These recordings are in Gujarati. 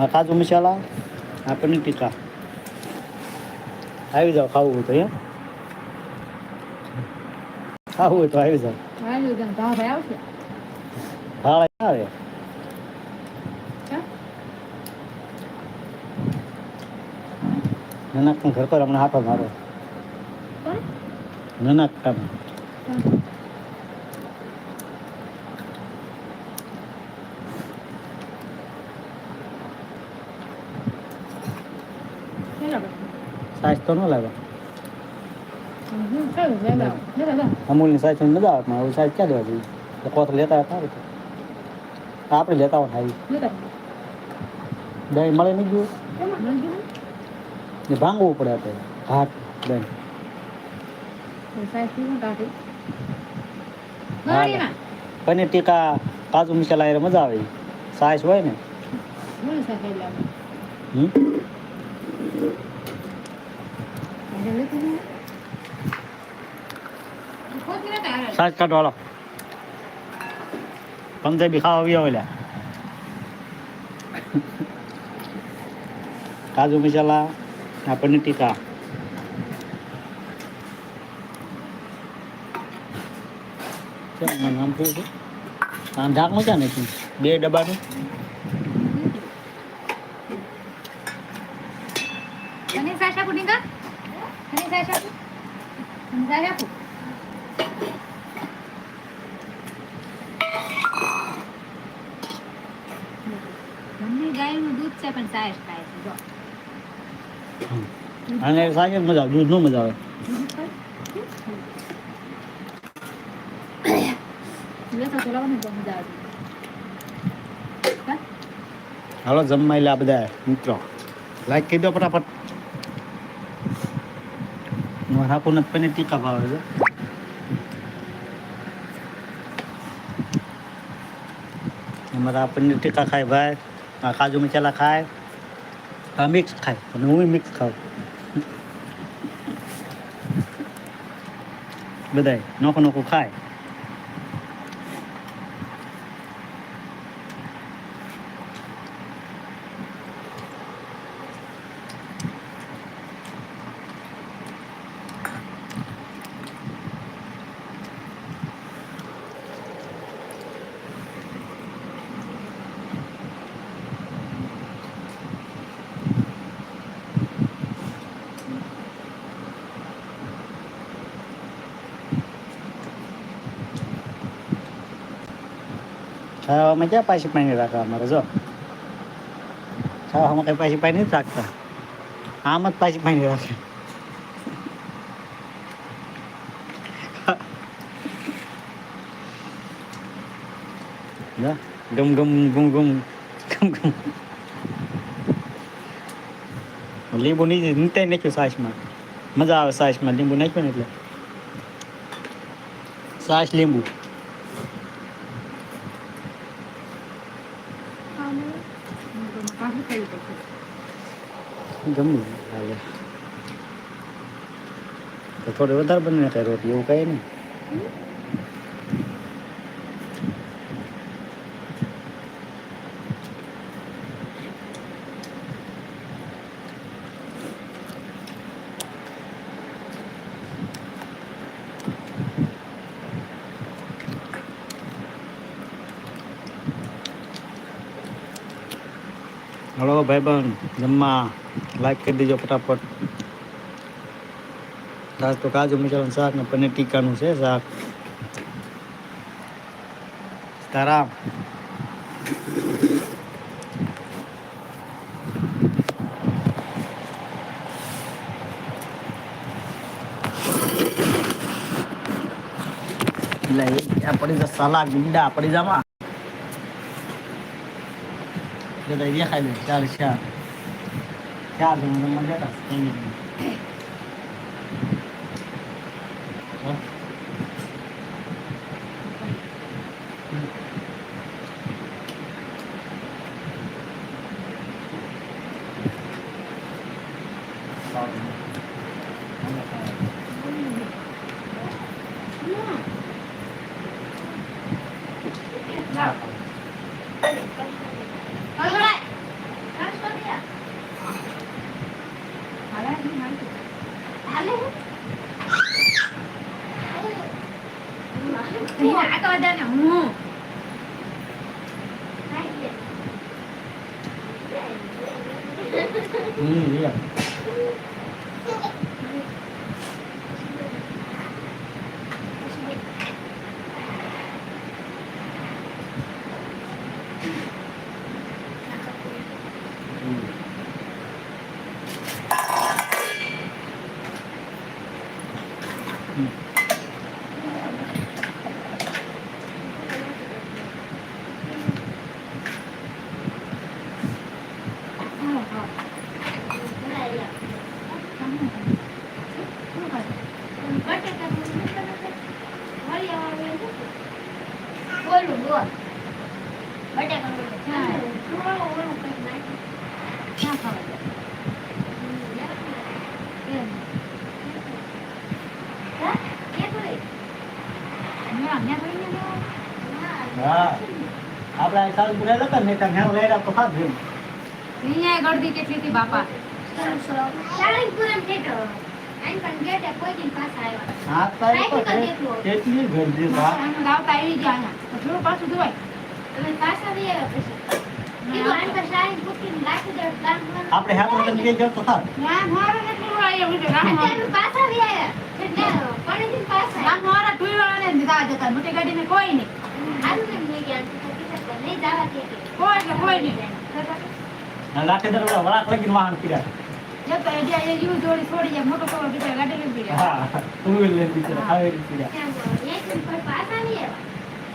આ કાજુ મસાલા. આ પનીર ટીકા. આવી જાઓ ખાવું હોય તો એમ ખાવું હોય તો આવી જાઓ. ભાવે આવે? પણ ઘર પર હમણાં હાથો મારો. નાના કામ સાઈઝ તો ન લાગે. અમૂલની સાઈઝ મજા આવે પણ હવે સાઈઝ ક્યાં દેવા જોઈએ? કોથ લેતા હતા આપણે લેતા હોય સારી દહીં મળે નહીં ગયું. ને ભાંગવું પડે આપણે હાથ દહીં. એ. પનીર ટીકા કાજુ મસાલા આવે મજા આવે. સાઈઝ હોય ને. હમ? આજે લેતું નહીં. ખોટી નતા હારે. સાઈઝ કાઢો હાલો પંજાબી ખાવા આવ્યા હોય લ્યા કાજુ મસાલા આ પનીર ટીકા કેમ મને નામ થયું છે આમ ઢાક મજા નથી બે ડબ્બાનું તને size આપું ટીકા? તને size આપું? તને size આપું? બંને ગાયનું દૂધ છે પણ size ખાય છે જો. અને સાંજે મજા આવે દૂધ નો મજા આવે? હાલો જમવા લે બધા મિત્રો. લાઈક કહી દો ફટાફટ. મારા હાકુને પનીર ટીકા ભાવે છે. અમારા પનીર ટીકા ખાય ભાઈ. કાજુ મસાલા ખાય મિક્સ ખાય અને હું મિક્સ ખાઉં બધાય નોખું નોખું ખાય ખાવામાં ક્યાં પાછી પાણી રાખવા અમારે, જો. ખાવામાં કઈ પાછી પાણી નથી રાખતા. આમ જ પાછી પાણી રાખે. ગમ ગમ ગુમ ગુમ ગમ ગમ. લીંબુ નીચે નીતાઈ નાખ્યું સાસમાં. મજા આવે સાસમાં લીંબુ નાખ્યું ને એટલે. સાસ લીંબુ કાઢી ખાઈ પડશે ગમે હાલે તો થોડી વધારે બને નાખે રોટી એવું કઈ નહીં. હલો ભાઈબંધ, જમવા લાઈક કરી દેજો ફટાફટ. આજ તો કાજુ, મસાલાનું શાક ને પનીર ટીકાનું છે શાક. તારા એટલે પડી જા સાલા, ગીંડા, પડી જામાં બધા દેખાય દે ચાર ચાર ચાર જણ જમવા જતા આ તો અદાને હું હમ યા સાલ પુરા હતા ને ત્યાં લઈ તો ખાધું એમ. અહીંયા ગળદી કેટલી હતી બાપા? કેટલી તો તમે તો ના મારે આવ્યા પાછા આવ્યા. પાછા. મારા ટુ વાળાને દીધા જતા મોટી ગાડીને કોઈ નહીં. ગયા? લાખે દર ઓલા વળાક લગીને વાહન જતો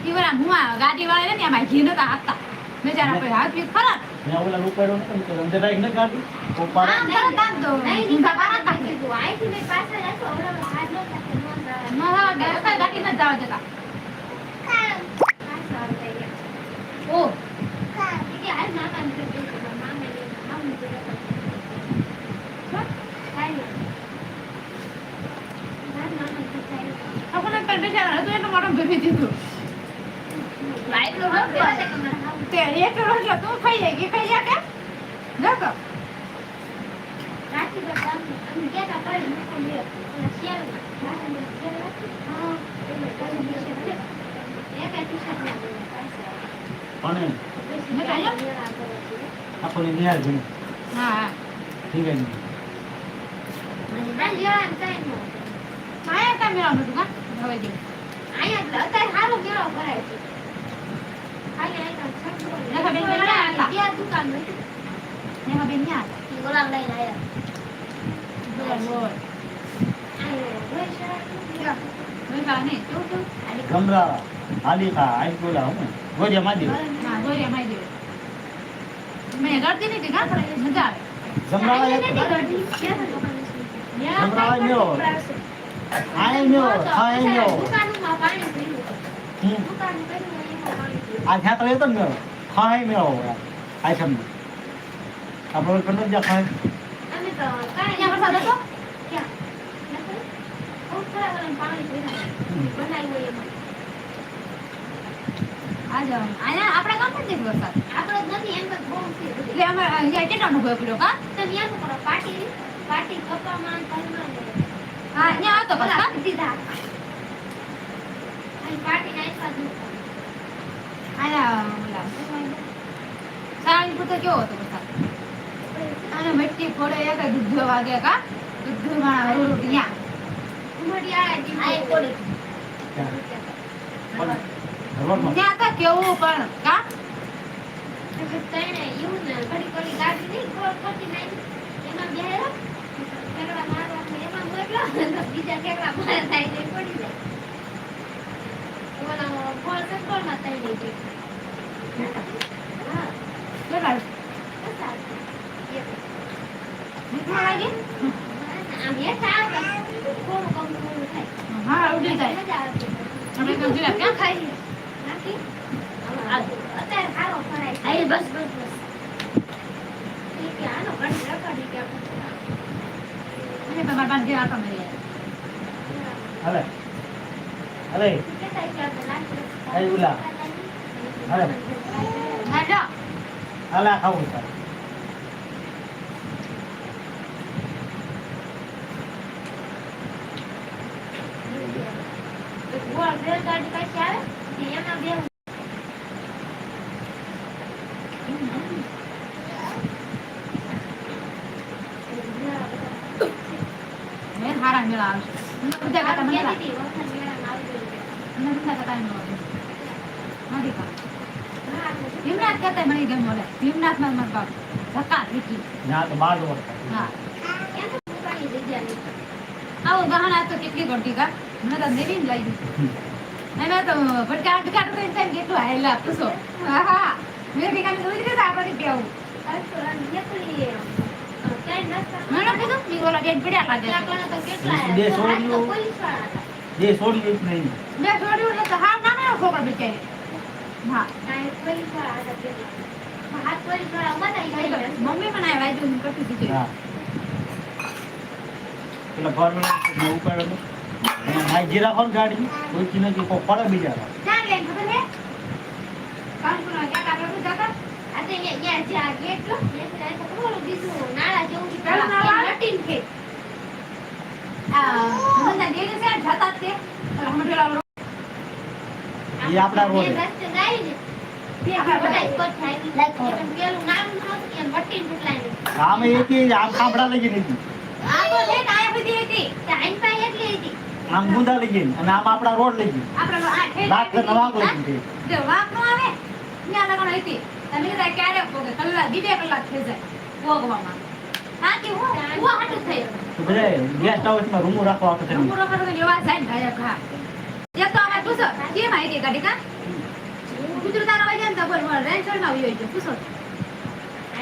બિચારા ગાડી વાળા ને એમાં ઘી નતા આપતા બિચારા પછી હાથ પીત ખરા. મેં ઓલા ઉપાડ્યો ને તો અંદર રાખ ન ગાડી ઉપાડ આમ તરત આમ તો નહીં, નહીં, ઊંધા પાછા પારા જ કીધું. અહીંથી પાછા જશો, ઓલામાં હાથ ન થશે, ન દે. ન દે અત્યારે ગાડી નથી જવા જતા પાછા આવતા રહ્યા. ઓ એ કે? હાલ મામાને કહી દે, મારા મામાને લઈને મામાને જોડે હતા. કાંઈ નહીં. મારા મામાને પૂછાયું. આપણને પણ બિચારા હતું એટલું મોટું ભેગી દીધું એટલો રફ દેવા દે કે મારા હાવ. તે એક રોટલો તું ખાઈ જાય કે ખાઈ જાય કે જતો રાત્રિ પર ગામમાં અમે ગયા તા તળે મૂકો લ્યો. ઓલા શિયાળમાં. રાત્રિ પર શિયાળ હતી. હા, એટલે તળે મૂકો લ્યો. એકાય ટી-શર્ટ ના પહેર્યા, પાછા આવ્યા. પણ પછી મેં કાંઈ ગયા મેળા કરો છો. આપણને નિહાર ગયું હા હા ઠીક છે અને ના લેવાનું કાંઈ ન હોય. આયા કા મેળાનું હતું કા હવે દે અહીંયા જ અત્યારે સારો મેળો ભરાય છે. ખાલી અહીંયા છઠ્ઠો ને દેખા બેન, મેળા મેળા હતા. ત્યાં દુકાન હતી. એમાં બેન ન્યા ઈ ગુલાબ લઈને આયા. બોલ બોલ આયો, હોય શરત. બોલતા નહીં તું તું. આલી ગમરા હાલિકા આઈ બોલા હું ગોડિયા માજી હા દોરિયા માઈ દે. મેં ગળતી નથી કા પણ મજા આવે જમરાવા ન્યો ખાય લેતો ને ખાય. મેળો આ આપણે ખાય કેવો હતો વરસાદ અને મટકી ફોડે એક દૂધ વાગે કા દૂધ માણા રોટ ત્યાં ઉમટી આવે છે. આ કેવું પણ કા. હા, ઉડી જાય. આપણે ક્યાં ખાઈ નાખી? અત્યારે ખારો ફરાય આઈ બસ બસ બસ ઈ કે આનો ઘડી રખડી કે અને તમારા બાન ઘેર આટો મારી હલે આવ્યા. હલે કેતા કે આપણે લાગી આઈ ઉલા હલે હા જા હલા ખાવું છે ગોળ રેલગાડી પાછી આવે કે એમાં બે મેળા આવશે હું તો બધા કરતા આમ મને કહેતી હતી, વખત મેળામાં આવજો એટલે. મને બધા કરતા એમ નહોતું. નથી કામ. ભીમનાથ કરતા મને ગમ્યું ઓલે. ભીમનાથમાં મારા બાપ. ધક્કા વીકી. ત્યાં તો બાર હા. આવું આજ તો કેટલી ઘટી કા મને તો નવીન લાગી એમાં તો ભટકા ભટકા તો એમ થાય ને કેટલું હાયલા પૂછો હા હા મેં ભેગા મેં દોરી દીધા આપણે રસ્તા મને કીધું મેં ઓલા ડેટ પડ્યા લાગે કણે બે તો હાથ તો છોડીઓ. પોલીસવાળા હતા. જે છોડી એક નહીં મેં છોડ્યું એટલે હા ના ના છોકરા હા ભાઈ રસ્તા. મમ્મી પણ આવ્યા જો કરતી હતી હા પેલા ગવર્મેન્ટ ઉપાડેલું અને માઈ જે ગાડી કોઈ નથી કોઈ પડે બીજા ચાલ લેન ખબર હે કામ કરો ક્યાં કાપડનું જતા આ તો અહીંયા- અહીંયા જે ગેટ જો, ત્યાંથી તો ખબર ઓલું નાળા જેવું છે, નાળા? લટીને છે. આ મને દેને છે જતા જ તે ઓલા હમણાં ઓલા એ આપણા આમ રોડે. આપણા. આમે લઈ ગઈ હતી. આમ ગુંદા લઈ ગઈ અને આમ રોડ લઈ ગઈ. આપણે આ લાખ કરતા વાગ લઈ ગઈ. વાંક નો આવે ત્યાં લગણ હતી. તમે પોગે કલાક બે કલાક થઈ જાય પોગવામાં ગેસ્ટ હાઉસમાં રૂમો રાખવા આવતો રંગો રંગો રંગો લેવા જાય ને હા એક તો અમે પૂછો કેમ આવી ગાડી કા ગુજરાત આવે છે ને તો બોલ બોલ રેન્જમાં આવી છે પૂછો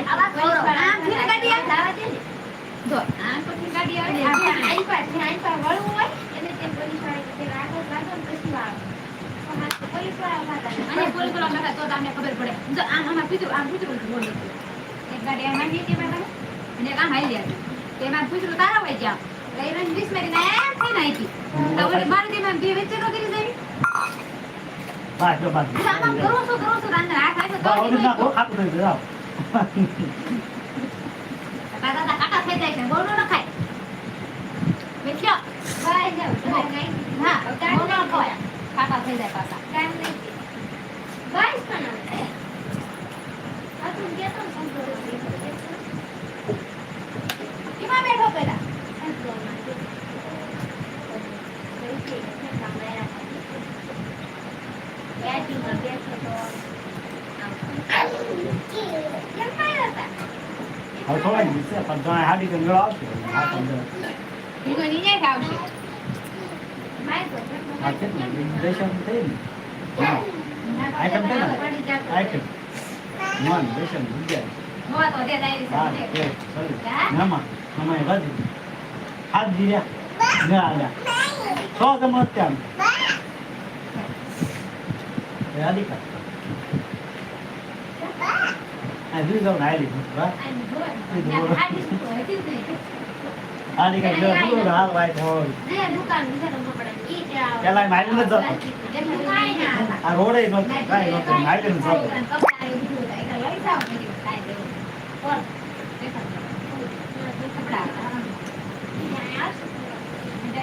આવા ખવડો. આમ ફીરે ગાડી આવે? લાવા દે ને. જો આ પછી ગાડી આવે અને ને, જે આ આઈન પાસે- જે આઈન પાસે વળવું હોય, એને તે પોલીસવાળાએ કીધું, આગળ વાગો ને પછી વાળો. પણ આ તો પોલીસવાળા ઊભા હતા. અને પોલીસવાળા તો તમને ખબર પડે જો આમ આમાં પૂછ્યું આમ પૂછ્યું બોલ એક ગાડી એમાં અને આમ આવી હતી તેમાં પૂછ્યું તારા હોય વીસ એમ તો ઓલી બે નો કરી જાય બસ જો બસ એટલે આમ આમ કરું છું રાંધણ હાથ આવે તો ઓલી દોડી નાખો ખાતું થઈ ગયું કાકા કાકા કાકા થઈ જાય છે બોલો ન ખાય નાખી દીધું. હા બહુ ન. કાકા થઈ જાય પાછા. કામ નહીં. પણ આ તું એ તો કહેતો. એમાં બેઠો પેલા સંતોમાં જો. એવું છે, ઠેકા માર્યા હતા. બેઠીમાં બેઠો તો આમ. કેમ માર્યા હતા? હવે થોડા દિવસે પણ જો હાડી તો મેળો આવશે આ તો એનો નીચે ખાવશે માર્યો તો આ છે ને દેશન થઈ ને હા આઈટમ થઈ ને પડી જતો. આઈટમ મન દેશન વિદ્યા મોવા તો દે દાઈ બાર દે તેર ચૌદ નમા નમાય વધી હાથ જીર્યા ને આવ્યા સો તમે ત્યાં અધિકાર આ જોઈ જાવ ને આલી બસ આમ જોર. આ ડીશ તો હતી જ નહીં. અધિકાર જો દૂર હાલ વાય હોય જે દુકાન બીજા નંબર પડે. ઈ ત્યાં પેલા એમ હાલ્યું નથી જતું. એટલે દુકાને ના હતા. આ રોડે નહોતું કાંઈ નહોતું હાલ્યું નથી જતું. કપડા એ બધું હતા. એટલે લઈ જાઓ બધું કાંઈ દેવું. કોણ? દેખાડજો. કપડા. કપડા હતા. ત્યાં આવશે.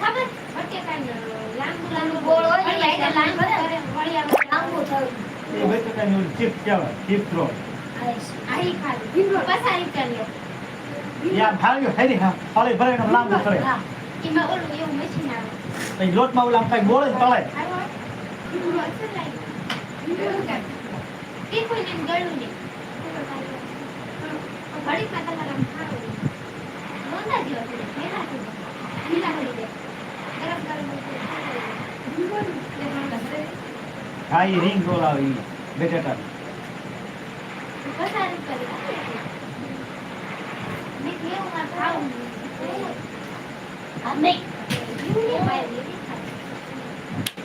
ખબર? લાંબુ લાંબુ ગોળ હોય લાંબુ એ બટેકાની ઓલી ચિપ્સ કહેવાય, ચિપ્સ રોલ. આ ઈ ખાધું. પસારી કરી એ આમ થાળીઓ હા, થાળી ભરાઈને આમ લાંબુ કરે. એમાં ઓલું એવું મશીન આવે. પછી લોટમાં ઓલા આમ ગોળ જ તળાય. આવો. ઈ અસર લાગે. એવું કે તીખું ને થઈ જાય. ઢીલા પડી જાય. ગરમ ગરમ. હા, એ ring રોલ આવે ઈ. બટેટાનું પસાર કરી મેં કેવું આ ખાવું આ મેં એવું એ ભાઈ એવી ખાય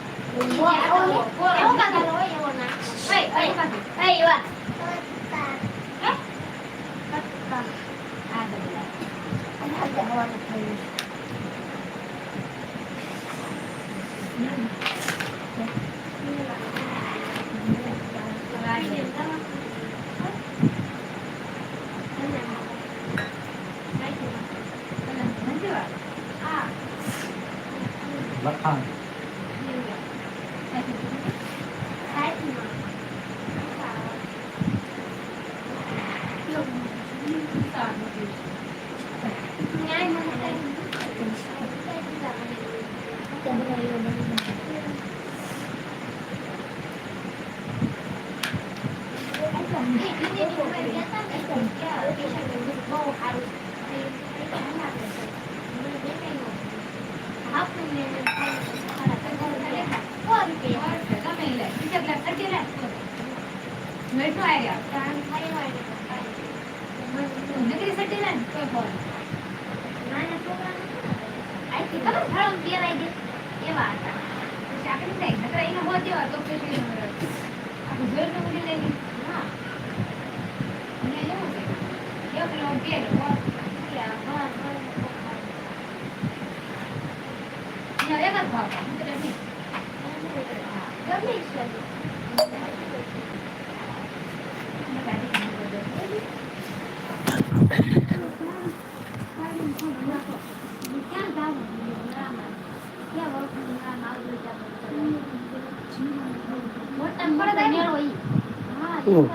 લખાણ ગમે ઈ લે. બીજા પેલા અડધી લે. મેઠો આયર્યા. નકરી સટી લે ને તોય ફોન. એવા હતા પછી આપણે નહીં. નકર એને હોત જેવા તો પછી આખું ઘરનું ઉડી લઈ ગઈ. હા અને એવું છે. એક કિલો પેલો. એનો એક જ ભાવ થાય. નકર નહીં. નકર નહીં. ઓહ.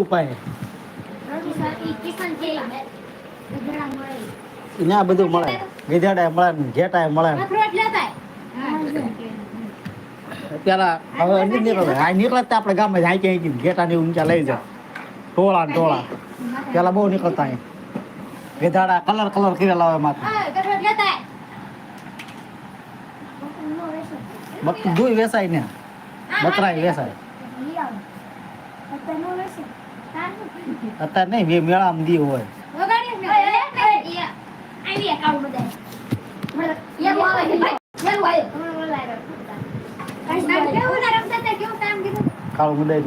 આ રડું પાય એને આ બધું મળે. ગીધાડા મળે ને ઘેટા મળે ને. પેલા હવે નીકળે આ નીકળે આપણે ગામમાં જાય ક્યાંય ઘેટા ને ઊંચા લઈ જાય. ટોળા ને ટોળા. પેલા બહુ નીકળતા અહીં. ગધાડા કલર કલર કરેલા હોય માથે. બકરી દૂધ વેસાય ને. બકરાય વેસાય. અત્યારે નહીં બે મેળા દી હોય. વગાડ્યું ને? કેવું ના રમતા હતા, કેવું કામ કીધું? કાળું મુદાય